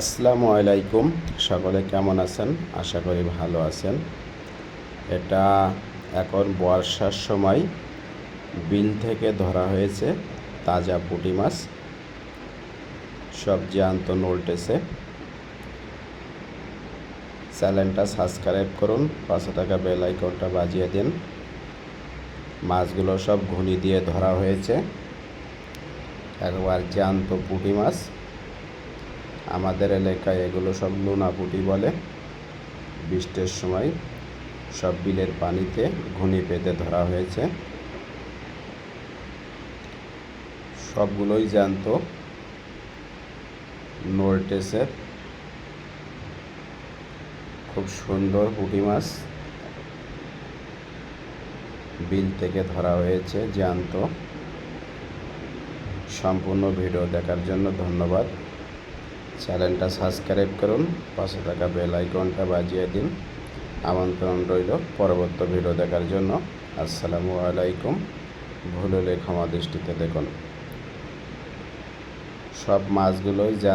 আসসালামু আলাইকুম। সকলে কেমন আছেন? আশা করি ভালো আছেন। এটা এখন বর্ষার সময়। বিল থেকে ধরা হয়েছে তাজা পুঁটি মাছ। সব জ্যান্ত নলটেছে চ্যানেলটা সাবস্ক্রাইব করুন পাঁচশো টাকা বেল আইকনটা বাজিয়ে দিন। মাছগুলো সব ঘুনি দিয়ে ধরা হয়েছে। একবার জ্যান্ত পুঁটি মাছ। আমাদের এলাকায় এগুলো সব লোনা পুঁটি বলে। বৃষ্টির সময় সব বিলের পানিতে ঘুনি পেতে ধরা হয়েছে। সবগুলোই জ্যান্ত। নোলটেসের খুব সুন্দর পুঁটি মাছ বিল থেকে ধরা হয়েছে, জ্যান্ত। সম্পূর্ণ ভিডিও দেখার জন্য ধন্যবাদ। চ্যানেলটা সাবস্ক্রাইব করুন পাঁচশো টাকা বেল আইকনটা বাজিয়ে দিন। আমন্ত্রণ রইল পরবর্তী ভিডিও দেখার জন্য। আসসালামু আলাইকুম। ভুল ক্ষমা দৃষ্টিতে দেখুন। সব মাছগুলোই যান